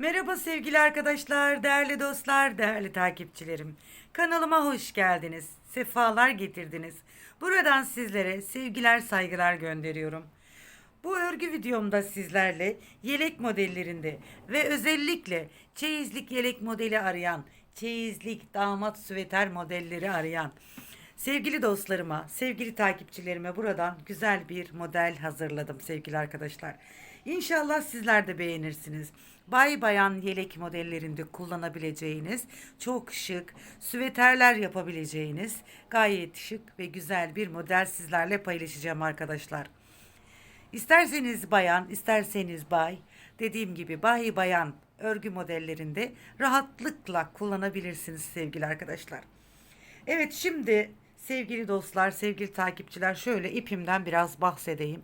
Merhaba sevgili arkadaşlar, değerli dostlar, değerli takipçilerim. Kanalıma hoş geldiniz. Sefalar getirdiniz. Buradan sizlere sevgiler, saygılar gönderiyorum. Bu örgü videomda sizlerle yelek modellerinde ve özellikle çeyizlik yelek modeli arayan, çeyizlik damat süveter modelleri arayan sevgili dostlarıma, sevgili takipçilerime buradan güzel bir model hazırladım sevgili arkadaşlar. İnşallah sizler de beğenirsiniz. Bay bayan yelek modellerinde kullanabileceğiniz çok şık süveterler yapabileceğiniz gayet şık ve güzel bir model sizlerle paylaşacağım arkadaşlar. İsterseniz bayan, isterseniz bay, dediğim gibi bay bayan örgü modellerinde rahatlıkla kullanabilirsiniz sevgili arkadaşlar. Evet şimdi sevgili dostlar, sevgili takipçiler şöyle ipimden biraz bahsedeyim.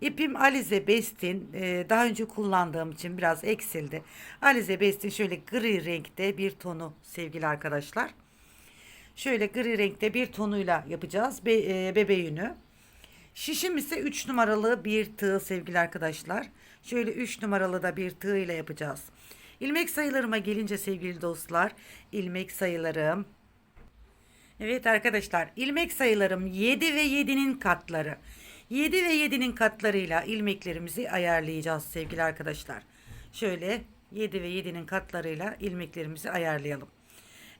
İpim Alize Best'in e, daha önce kullandığım için biraz eksildi. Alize Best'in şöyle gri renkte bir tonu sevgili arkadaşlar. Şöyle gri renkte bir tonuyla yapacağız be, e, bebe. Şişim ise 3 numaralı bir tığ sevgili arkadaşlar. Şöyle 3 numaralı da bir tığ ile yapacağız. İlmek sayılarıma gelince sevgili dostlar, ilmek sayılarım Evet arkadaşlar ilmek sayılarım 7 ve 7'nin katları. 7 ve 7'nin katlarıyla ilmeklerimizi ayarlayacağız sevgili arkadaşlar. Şöyle 7 ve 7'nin katlarıyla ilmeklerimizi ayarlayalım.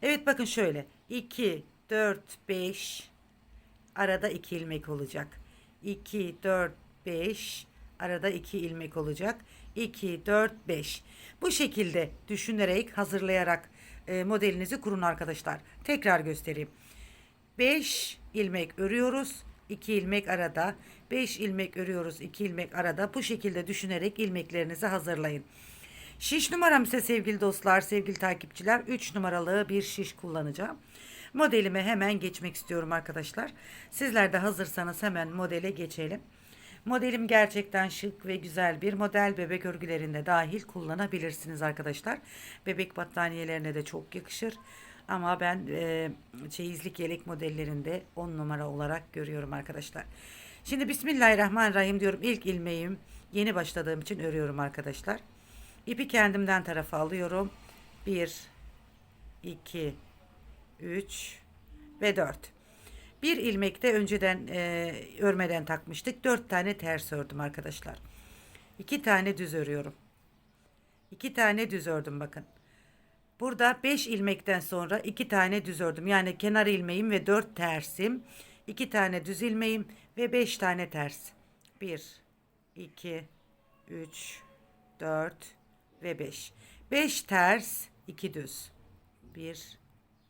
Evet bakın şöyle 2, 4, 5 arada 2 ilmek olacak. 2, 4, 5 arada 2 ilmek olacak. 2, 4, 5. Bu şekilde düşünerek hazırlayarak e, modelinizi kurun arkadaşlar. Tekrar göstereyim. 5 ilmek örüyoruz. 2 ilmek arada. 5 ilmek örüyoruz. 2 ilmek arada. Bu şekilde düşünerek ilmeklerinizi hazırlayın. Şiş numaram ise sevgili dostlar, sevgili takipçiler 3 numaralı bir şiş kullanacağım. Modelime hemen geçmek istiyorum arkadaşlar. Sizler de hazırsanız hemen modele geçelim. Modelim gerçekten şık ve güzel bir model. Bebek örgülerinde dahil kullanabilirsiniz arkadaşlar. Bebek battaniyelerine de çok yakışır. Ama ben e, çeyizlik yelek modellerinde 10 numara olarak görüyorum arkadaşlar. Şimdi Bismillahirrahmanirrahim diyorum. İlk ilmeğim yeni başladığım için örüyorum arkadaşlar. İpi kendimden tarafa alıyorum. 1, 2, 3 ve 4. Bir ilmekte önceden e, örmeden takmıştık. 4 tane ters ördüm arkadaşlar. 2 tane düz örüyorum. 2 tane düz ördüm bakın. Burada 5 ilmekten sonra 2 tane düz ördüm. Yani kenar ilmeğim ve 4 tersim. 2 tane düz ilmeğim ve 5 tane ters. 1, 2, 3, 4 ve 5. 5 ters, 2 düz. 1,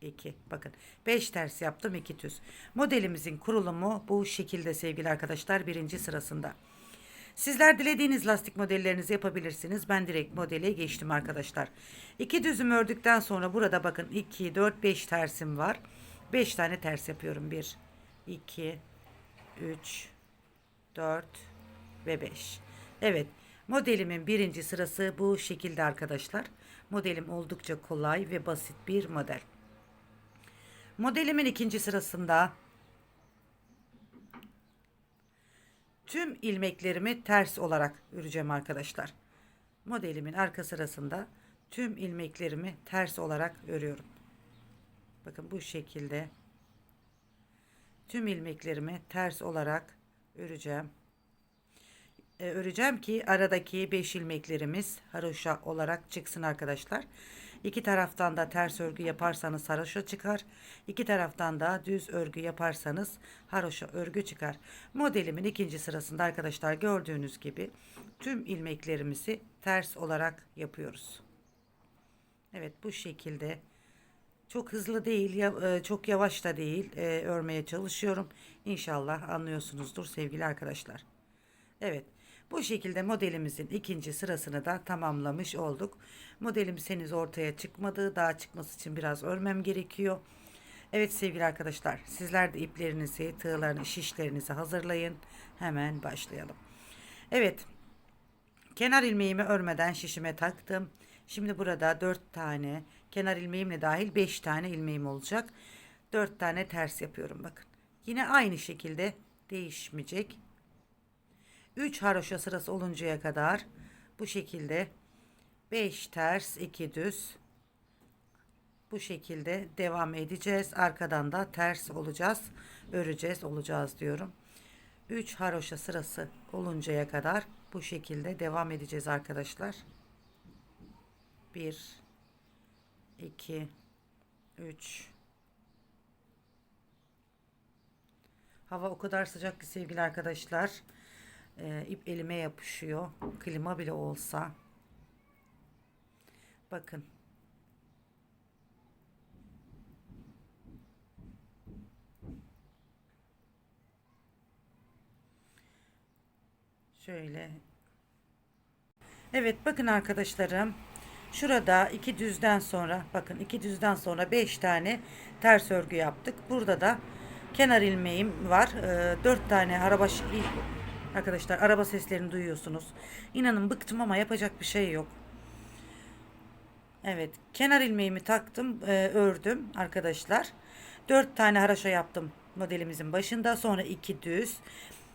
2. Bakın 5 ters yaptım 2 düz. Modelimizin kurulumu bu şekilde sevgili arkadaşlar birinci sırasında. Sizler dilediğiniz lastik modellerinizi yapabilirsiniz. Ben direkt modele geçtim arkadaşlar. İki düzüm ördükten sonra burada bakın 2, 4, 5 tersim var. 5 tane ters yapıyorum. 1, 2, 3, 4 ve 5. Evet modelimin birinci sırası bu şekilde arkadaşlar. Modelim oldukça kolay ve basit bir model. Modelimin ikinci sırasında tüm ilmeklerimi ters olarak öreceğim arkadaşlar. Modelimin arka sırasında tüm ilmeklerimi ters olarak örüyorum. Bakın bu şekilde tüm ilmeklerimi ters olarak öreceğim. Ee, öreceğim ki aradaki 5 ilmeklerimiz haroşa olarak çıksın arkadaşlar. İki taraftan da ters örgü yaparsanız haroşa çıkar. İki taraftan da düz örgü yaparsanız haroşa örgü çıkar. Modelimin ikinci sırasında arkadaşlar gördüğünüz gibi tüm ilmeklerimizi ters olarak yapıyoruz. Evet bu şekilde çok hızlı değil e, çok yavaş da değil e, örmeye çalışıyorum. İnşallah anlıyorsunuzdur sevgili arkadaşlar. Evet bu şekilde modelimizin ikinci sırasını da tamamlamış olduk. Modelimiz henüz ortaya çıkmadı. Daha çıkması için biraz örmem gerekiyor. Evet sevgili arkadaşlar sizler de iplerinizi, tığlarını, şişlerinizi hazırlayın. Hemen başlayalım. Evet kenar ilmeğimi örmeden şişime taktım. Şimdi burada 4 tane kenar ilmeğimle dahil 5 tane ilmeğim olacak. 4 tane ters yapıyorum bakın. Yine aynı şekilde değişmeyecek. 3 haroşa sırası oluncaya kadar bu şekilde 5 ters 2 düz bu şekilde devam edeceğiz. Arkadan da ters olacağız öreceğiz olacağız diyorum. 3 haroşa sırası oluncaya kadar bu şekilde devam edeceğiz arkadaşlar. 1 2 3 Hava o kadar sıcak ki sevgili arkadaşlar. Ee, ip elime yapışıyor. Klima bile olsa. Bakın. Şöyle. Evet bakın arkadaşlarım. Şurada iki düzden sonra bakın iki düzden sonra beş tane ters örgü yaptık. Burada da kenar ilmeğim var. E, 4 tane araba arkadaşlar araba seslerini duyuyorsunuz. İnanın bıktım ama yapacak bir şey yok. Evet kenar ilmeğimi taktım e, ördüm arkadaşlar. 4 tane haraşo yaptım modelimizin başında. Sonra 2 düz.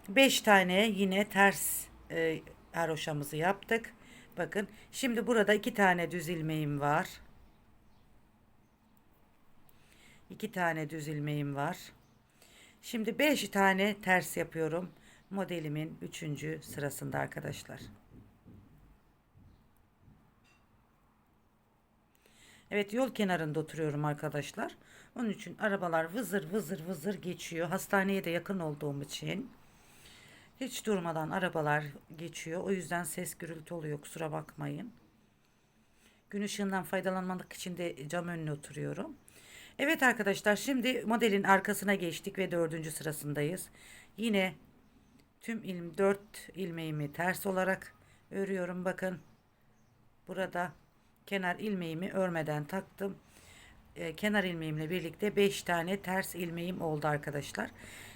5 tane yine ters e, haroşamızı yaptık. Bakın şimdi burada 2 tane düz ilmeğim var. 2 tane düz ilmeğim var. Şimdi 5 tane ters yapıyorum. Modelimin 3. sırasında arkadaşlar. Evet yol kenarında oturuyorum arkadaşlar. Onun için arabalar vızır vızır vızır geçiyor. Hastaneye de yakın olduğum için. Hiç durmadan arabalar geçiyor. O yüzden ses gürültü oluyor. Kusura bakmayın. Gün ışığından faydalanmak için de cam önüne oturuyorum. Evet arkadaşlar şimdi modelin arkasına geçtik ve dördüncü sırasındayız. Yine tüm ilm dört ilmeğimi ters olarak örüyorum. Bakın burada kenar ilmeğimi örmeden taktım. Ee, kenar ilmeğimle birlikte 5 tane ters ilmeğim oldu arkadaşlar.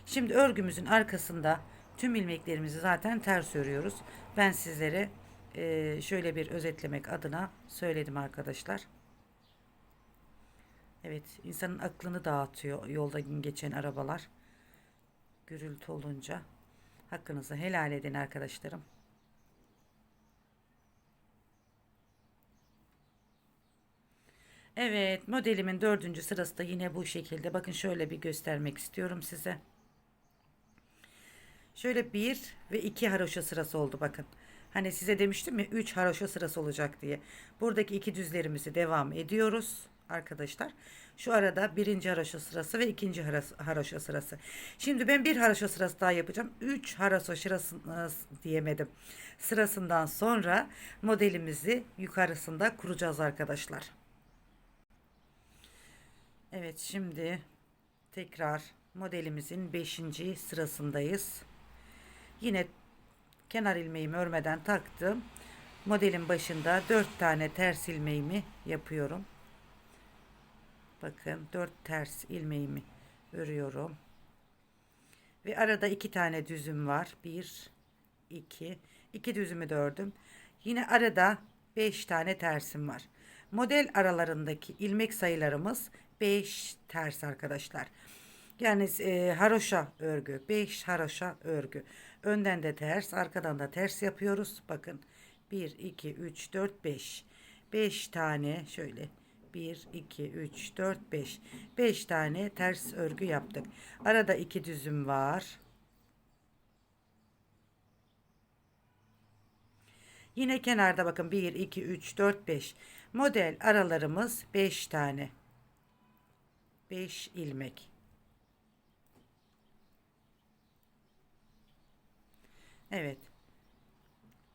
Şimdi örgümüzün arkasında tüm ilmeklerimizi zaten ters örüyoruz. Ben sizlere e, şöyle bir özetlemek adına söyledim arkadaşlar. Evet, insanın aklını dağıtıyor yolda geçen arabalar. Gürültü olunca. Hakkınızı helal edin arkadaşlarım. Evet, modelimin dördüncü sırası da yine bu şekilde. Bakın şöyle bir göstermek istiyorum size. Şöyle bir ve iki haroşa sırası oldu bakın. Hani size demiştim ya 3 haroşa sırası olacak diye. Buradaki iki düzlerimizi devam ediyoruz arkadaşlar. Şu arada birinci haroşa sırası ve ikinci haroşa sırası. Şimdi ben bir haroşa sırası daha yapacağım. Üç haroşa sırası diyemedim. Sırasından sonra modelimizi yukarısında kuracağız arkadaşlar. Evet şimdi tekrar modelimizin beşinci sırasındayız. Yine kenar ilmeğimi örmeden taktım. Modelin başında dört tane ters ilmeğimi yapıyorum. Bakın dört ters ilmeğimi örüyorum. Ve arada iki tane düzüm var. Bir, iki, iki düzümü de ördüm. Yine arada beş tane tersim var. Model aralarındaki ilmek sayılarımız beş ters arkadaşlar. Yani e, haroşa örgü, beş haroşa örgü. Önden de ters, arkadan da ters yapıyoruz. Bakın 1, 2, 3, 4, 5. 5 tane şöyle 1, 2, 3, 4, 5. 5 tane ters örgü yaptık. Arada iki düzüm var. Yine kenarda bakın 1, 2, 3, 4, 5. Model aralarımız 5 tane. 5 ilmek. Evet.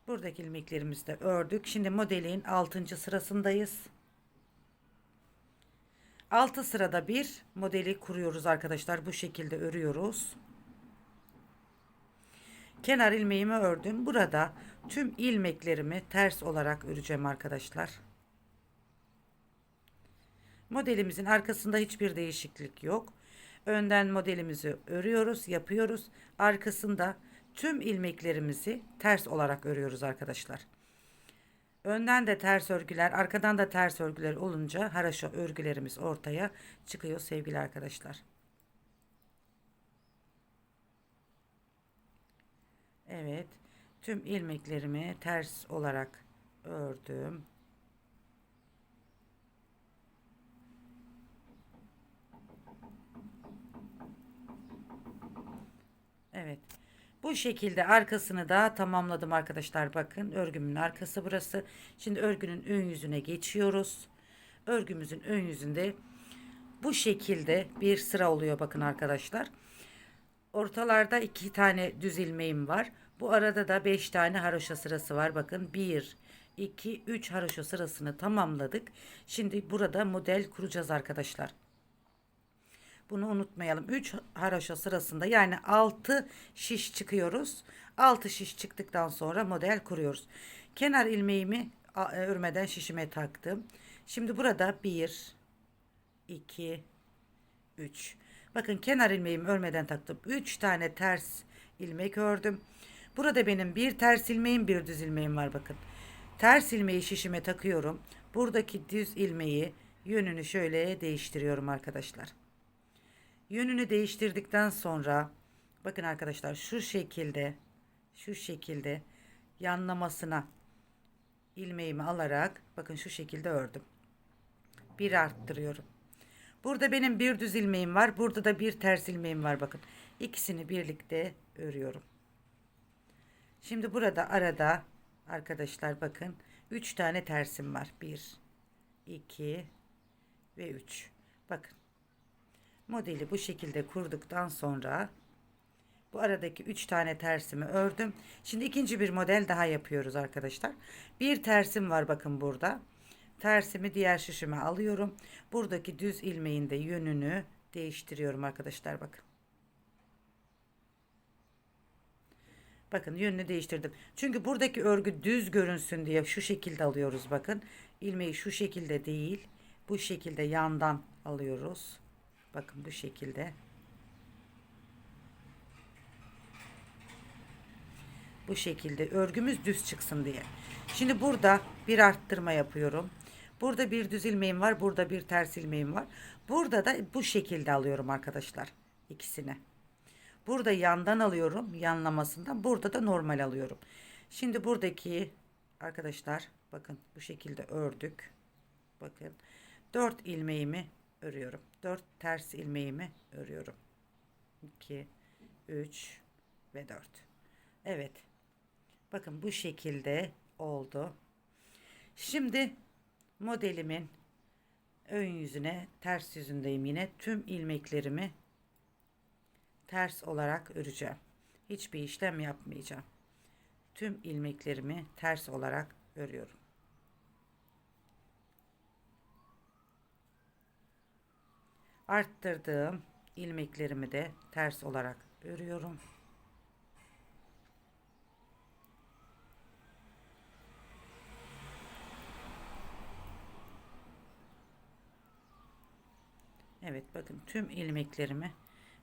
Buradaki ilmeklerimizi de ördük. Şimdi modelin 6. sırasındayız. 6 sırada bir modeli kuruyoruz arkadaşlar. Bu şekilde örüyoruz. Kenar ilmeğimi ördüm. Burada tüm ilmeklerimi ters olarak öreceğim arkadaşlar. Modelimizin arkasında hiçbir değişiklik yok. Önden modelimizi örüyoruz, yapıyoruz. Arkasında tüm ilmeklerimizi ters olarak örüyoruz arkadaşlar. Önden de ters örgüler, arkadan da ters örgüler olunca haraşo örgülerimiz ortaya çıkıyor sevgili arkadaşlar. Evet. Tüm ilmeklerimi ters olarak ördüm. Evet. Bu şekilde arkasını da tamamladım arkadaşlar. Bakın örgümün arkası burası. Şimdi örgünün ön yüzüne geçiyoruz. Örgümüzün ön yüzünde bu şekilde bir sıra oluyor bakın arkadaşlar. Ortalarda iki tane düz ilmeğim var. Bu arada da beş tane haroşa sırası var. Bakın bir, iki, üç haroşa sırasını tamamladık. Şimdi burada model kuracağız arkadaşlar. Bunu unutmayalım. 3 haroşa sırasında yani 6 şiş çıkıyoruz. 6 şiş çıktıktan sonra model kuruyoruz. Kenar ilmeğimi e, örmeden şişime taktım. Şimdi burada 1 2 3 Bakın kenar ilmeğimi örmeden taktım. 3 tane ters ilmek ördüm. Burada benim bir ters ilmeğim bir düz ilmeğim var bakın. Ters ilmeği şişime takıyorum. Buradaki düz ilmeği yönünü şöyle değiştiriyorum arkadaşlar. Yönünü değiştirdikten sonra bakın arkadaşlar şu şekilde şu şekilde yanlamasına ilmeğimi alarak bakın şu şekilde ördüm. Bir arttırıyorum. Burada benim bir düz ilmeğim var. Burada da bir ters ilmeğim var bakın. İkisini birlikte örüyorum. Şimdi burada arada arkadaşlar bakın 3 tane tersim var. 1 2 ve 3. Bakın. Modeli bu şekilde kurduktan sonra bu aradaki 3 tane tersimi ördüm. Şimdi ikinci bir model daha yapıyoruz arkadaşlar. Bir tersim var bakın burada. Tersimi diğer şişime alıyorum. Buradaki düz ilmeğin de yönünü değiştiriyorum arkadaşlar bakın. Bakın yönünü değiştirdim. Çünkü buradaki örgü düz görünsün diye şu şekilde alıyoruz bakın. İlmeği şu şekilde değil. Bu şekilde yandan alıyoruz. Bakın bu şekilde. Bu şekilde örgümüz düz çıksın diye. Şimdi burada bir arttırma yapıyorum. Burada bir düz ilmeğim var. Burada bir ters ilmeğim var. Burada da bu şekilde alıyorum arkadaşlar. ikisini. Burada yandan alıyorum. Yanlamasından. Burada da normal alıyorum. Şimdi buradaki arkadaşlar bakın bu şekilde ördük. Bakın 4 ilmeğimi örüyorum. 4 ters ilmeğimi örüyorum. 2 3 ve 4. Evet. Bakın bu şekilde oldu. Şimdi modelimin ön yüzüne ters yüzündeyim yine. Tüm ilmeklerimi ters olarak öreceğim. Hiçbir işlem yapmayacağım. Tüm ilmeklerimi ters olarak örüyorum. Arttırdığım ilmeklerimi de ters olarak örüyorum. Evet bakın tüm ilmeklerimi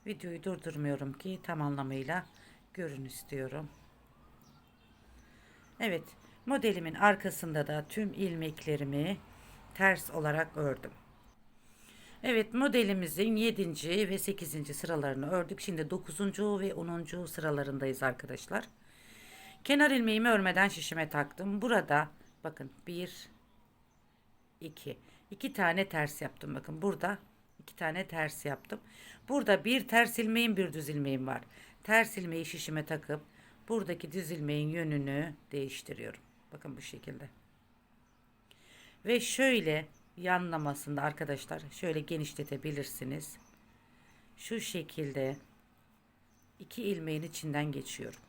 videoyu durdurmuyorum ki tam anlamıyla görün istiyorum. Evet modelimin arkasında da tüm ilmeklerimi ters olarak ördüm. Evet modelimizin 7. ve 8. sıralarını ördük. Şimdi 9. ve 10. sıralarındayız arkadaşlar. Kenar ilmeğimi örmeden şişime taktım. Burada bakın 1 2 2 tane ters yaptım. Bakın burada iki tane ters yaptım. Burada bir ters ilmeğim bir düz ilmeğim var. Ters ilmeği şişime takıp buradaki düz ilmeğin yönünü değiştiriyorum. Bakın bu şekilde. Ve şöyle yanlamasında arkadaşlar şöyle genişletebilirsiniz. Şu şekilde iki ilmeğin içinden geçiyorum.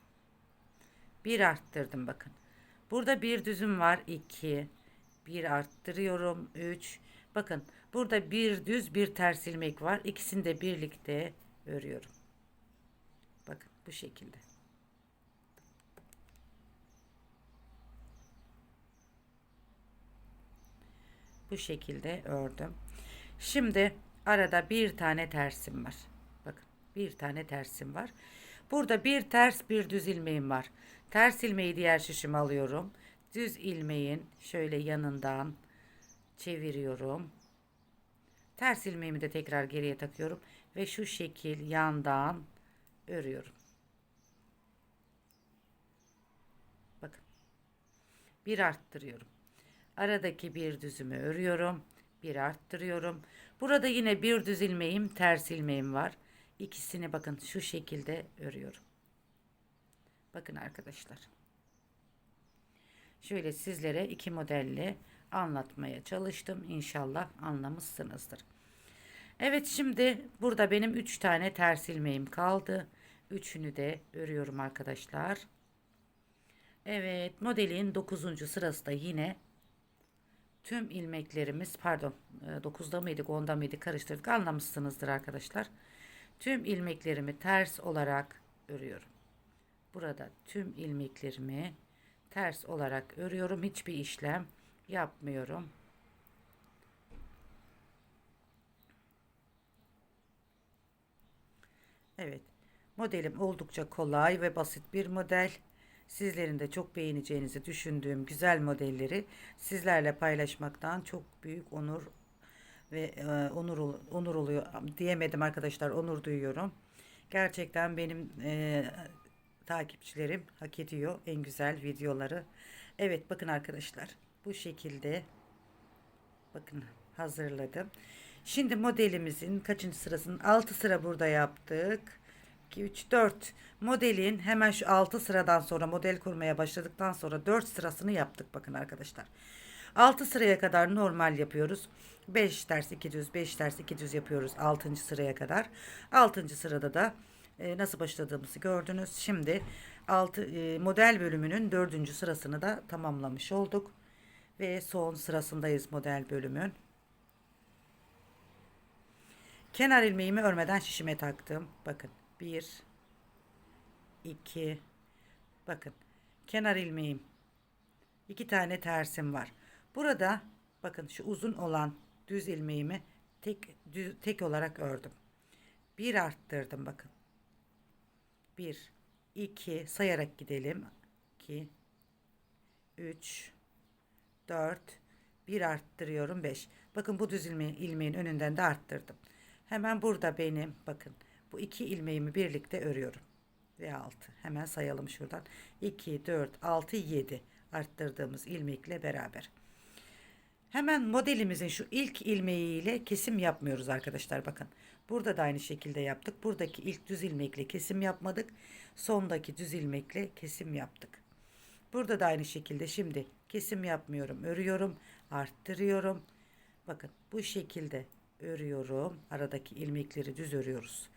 Bir arttırdım bakın. Burada bir düzüm var. 2 bir arttırıyorum. 3 bakın burada bir düz bir ters ilmek var. İkisini de birlikte örüyorum. Bakın bu şekilde. Bu şekilde ördüm. Şimdi arada bir tane tersim var. Bakın bir tane tersim var. Burada bir ters bir düz ilmeğim var. Ters ilmeği diğer şişime alıyorum. Düz ilmeğin şöyle yanından çeviriyorum. Ters ilmeğimi de tekrar geriye takıyorum ve şu şekil yandan örüyorum. Bakın. Bir arttırıyorum. Aradaki bir düzümü örüyorum. Bir arttırıyorum. Burada yine bir düz ilmeğim, ters ilmeğim var. İkisini bakın şu şekilde örüyorum. Bakın arkadaşlar. Şöyle sizlere iki modelli anlatmaya çalıştım. İnşallah anlamışsınızdır. Evet şimdi burada benim 3 tane ters ilmeğim kaldı. Üçünü de örüyorum arkadaşlar. Evet modelin 9. sırası da yine tüm ilmeklerimiz pardon 9'da mıydık 10'da mıydık karıştırdık anlamışsınızdır arkadaşlar. Tüm ilmeklerimi ters olarak örüyorum. Burada tüm ilmeklerimi ters olarak örüyorum. Hiçbir işlem yapmıyorum. Evet. Modelim oldukça kolay ve basit bir model. Sizlerin de çok beğeneceğinizi düşündüğüm güzel modelleri sizlerle paylaşmaktan çok büyük onur ve e, onur onur oluyor diyemedim arkadaşlar. Onur duyuyorum. Gerçekten benim e, takipçilerim hak ediyor en güzel videoları. Evet bakın arkadaşlar bu şekilde bakın hazırladım. Şimdi modelimizin kaçıncı sırasının 6 sıra burada yaptık. 2 3 4 modelin hemen şu 6 sıradan sonra model kurmaya başladıktan sonra 4 sırasını yaptık bakın arkadaşlar. 6 sıraya kadar normal yapıyoruz. 5 ters 2 düz 5 ters 2 düz yapıyoruz 6. sıraya kadar. 6. sırada da e, nasıl başladığımızı gördünüz. Şimdi 6 e, model bölümünün 4. sırasını da tamamlamış olduk. Ve son sırasındayız model bölümün. Kenar ilmeğimi örmeden şişime taktım. Bakın 1 2 bakın kenar ilmeğim iki tane tersim var. Burada bakın şu uzun olan düz ilmeğimi tek düz, tek olarak ördüm. Bir arttırdım bakın. 1 2 sayarak gidelim. 2 3 4 bir arttırıyorum 5. Bakın bu düz ilmeğin, ilmeğin önünden de arttırdım. Hemen burada benim bakın bu iki ilmeğimi birlikte örüyorum. Ve 6. Hemen sayalım şuradan. 2 4 6 7 arttırdığımız ilmekle beraber. Hemen modelimizin şu ilk ilmeğiyle kesim yapmıyoruz arkadaşlar bakın. Burada da aynı şekilde yaptık. Buradaki ilk düz ilmekle kesim yapmadık. Sondaki düz ilmekle kesim yaptık. Burada da aynı şekilde şimdi kesim yapmıyorum. Örüyorum, arttırıyorum. Bakın bu şekilde örüyorum. Aradaki ilmekleri düz örüyoruz.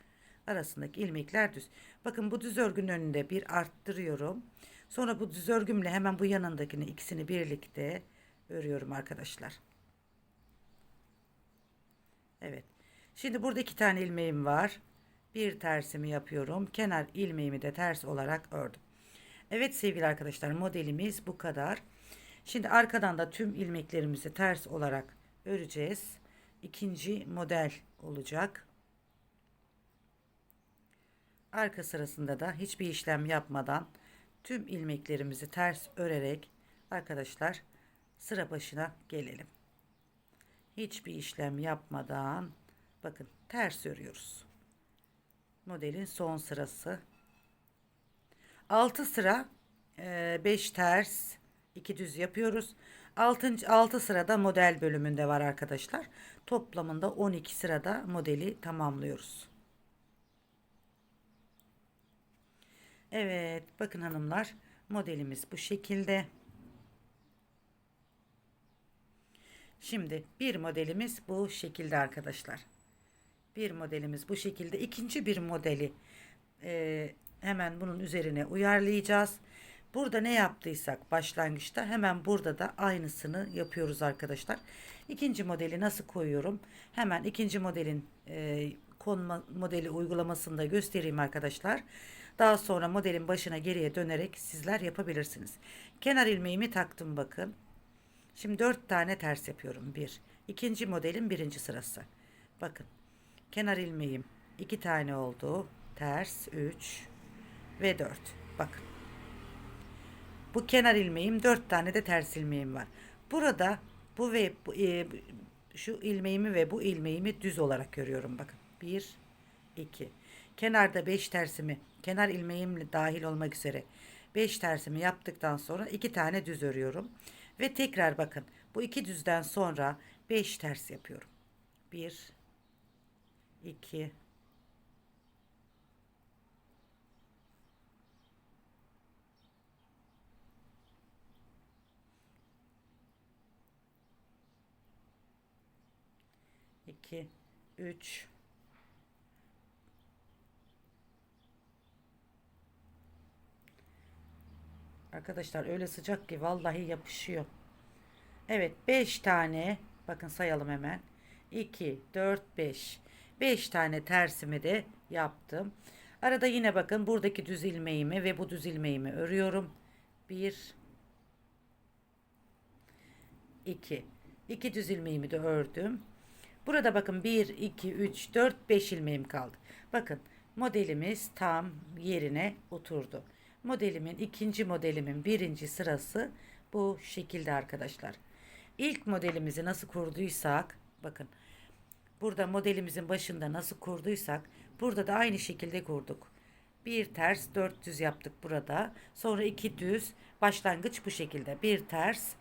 Arasındaki ilmekler düz. Bakın bu düz örgünün önünde bir arttırıyorum. Sonra bu düz örgümle hemen bu yanındakini ikisini birlikte örüyorum arkadaşlar. Evet. Şimdi burada iki tane ilmeğim var. Bir tersimi yapıyorum. Kenar ilmeğimi de ters olarak ördüm. Evet sevgili arkadaşlar modelimiz bu kadar. Şimdi arkadan da tüm ilmeklerimizi ters olarak öreceğiz. İkinci model olacak. Arka sırasında da hiçbir işlem yapmadan tüm ilmeklerimizi ters örerek arkadaşlar sıra başına gelelim. Hiçbir işlem yapmadan bakın ters örüyoruz. Modelin son sırası. 6 sıra 5 e, ters 2 düz yapıyoruz. 6. 6 sırada model bölümünde var arkadaşlar. Toplamında 12 sırada modeli tamamlıyoruz. Evet bakın hanımlar modelimiz bu şekilde. Şimdi bir modelimiz bu şekilde arkadaşlar. Bir modelimiz bu şekilde. İkinci bir modeli e, hemen bunun üzerine uyarlayacağız. Burada ne yaptıysak başlangıçta hemen burada da aynısını yapıyoruz arkadaşlar. İkinci modeli nasıl koyuyorum? Hemen ikinci modelin e, konma modeli uygulamasını da göstereyim arkadaşlar. Daha sonra modelin başına geriye dönerek sizler yapabilirsiniz. Kenar ilmeğimi taktım bakın. Şimdi 4 tane ters yapıyorum. 1. İkinci modelin birinci sırası. Bakın. Kenar ilmeğim 2 tane oldu. Ters 3 ve 4. Bakın. Bu kenar ilmeğim 4 tane de ters ilmeğim var. Burada bu ve bu, e, şu ilmeğimi ve bu ilmeğimi düz olarak görüyorum. Bakın. 1 2 Kenarda 5 tersimi, kenar ilmeğimle dahil olmak üzere 5 tersimi yaptıktan sonra 2 tane düz örüyorum. Ve tekrar bakın bu 2 düzden sonra 5 ters yapıyorum. 1 2 2 3 Arkadaşlar öyle sıcak ki vallahi yapışıyor. Evet 5 tane bakın sayalım hemen. 2 4 5 5 tane tersimi de yaptım. Arada yine bakın buradaki düz ilmeğimi ve bu düz ilmeğimi örüyorum. 1 2 2 düz ilmeğimi de ördüm. Burada bakın 1 2 3 4 5 ilmeğim kaldı. Bakın modelimiz tam yerine oturdu. Modelimin ikinci modelimin birinci sırası bu şekilde arkadaşlar. İlk modelimizi nasıl kurduysak bakın burada modelimizin başında nasıl kurduysak burada da aynı şekilde kurduk. Bir ters dört düz yaptık burada. Sonra iki düz başlangıç bu şekilde. Bir ters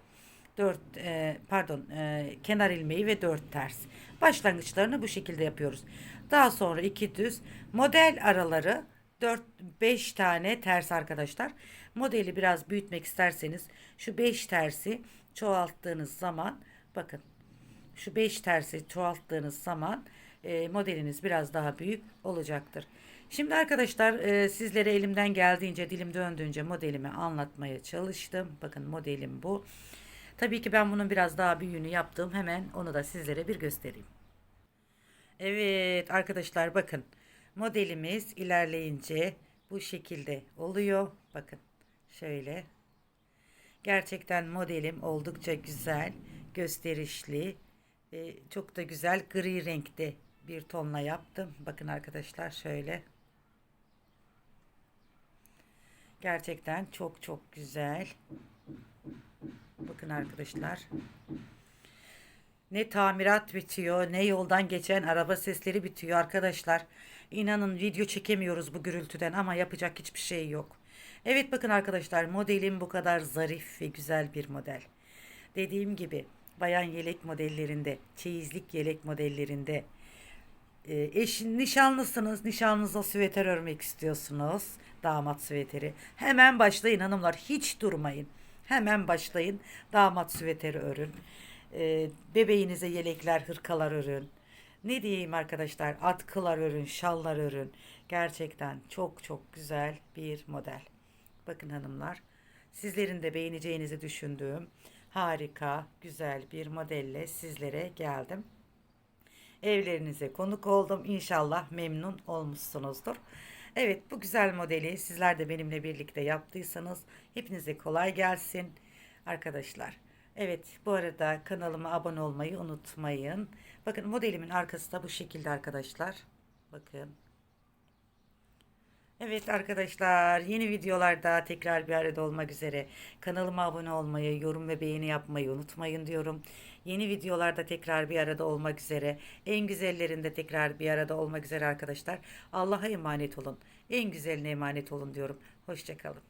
4 e, pardon e, kenar ilmeği ve 4 ters. Başlangıçlarını bu şekilde yapıyoruz. Daha sonra iki düz model araları 4 5 tane ters arkadaşlar. Modeli biraz büyütmek isterseniz şu 5 tersi çoğalttığınız zaman bakın şu 5 tersi çoğalttığınız zaman e, modeliniz biraz daha büyük olacaktır. Şimdi arkadaşlar e, sizlere elimden geldiğince dilim döndüğünce modelimi anlatmaya çalıştım. Bakın modelim bu. Tabii ki ben bunun biraz daha büyüğünü yaptım. Hemen onu da sizlere bir göstereyim. Evet arkadaşlar bakın. Modelimiz ilerleyince bu şekilde oluyor. Bakın şöyle. Gerçekten modelim oldukça güzel, gösterişli ve çok da güzel gri renkte bir tonla yaptım. Bakın arkadaşlar şöyle. Gerçekten çok çok güzel. Bakın arkadaşlar. Ne tamirat bitiyor, ne yoldan geçen araba sesleri bitiyor arkadaşlar. İnanın video çekemiyoruz bu gürültüden ama yapacak hiçbir şey yok. Evet bakın arkadaşlar modelim bu kadar zarif ve güzel bir model. Dediğim gibi bayan yelek modellerinde, çeyizlik yelek modellerinde, e, eşin nişanlısınız, nişanlınıza süveter örmek istiyorsunuz, damat süveteri. Hemen başlayın hanımlar, hiç durmayın. Hemen başlayın, damat süveteri örün. E, bebeğinize yelekler, hırkalar örün. Ne diyeyim arkadaşlar, atkılar örün, şallar örün. Gerçekten çok çok güzel bir model. Bakın hanımlar, sizlerin de beğeneceğinizi düşündüğüm harika, güzel bir modelle sizlere geldim. Evlerinize konuk oldum. İnşallah memnun olmuşsunuzdur. Evet bu güzel modeli sizler de benimle birlikte yaptıysanız hepinize kolay gelsin arkadaşlar. Evet bu arada kanalıma abone olmayı unutmayın. Bakın modelimin arkası da bu şekilde arkadaşlar. Bakın. Evet arkadaşlar yeni videolarda tekrar bir arada olmak üzere kanalıma abone olmayı, yorum ve beğeni yapmayı unutmayın diyorum. Yeni videolarda tekrar bir arada olmak üzere en güzellerinde tekrar bir arada olmak üzere arkadaşlar. Allah'a emanet olun. En güzeline emanet olun diyorum. Hoşçakalın.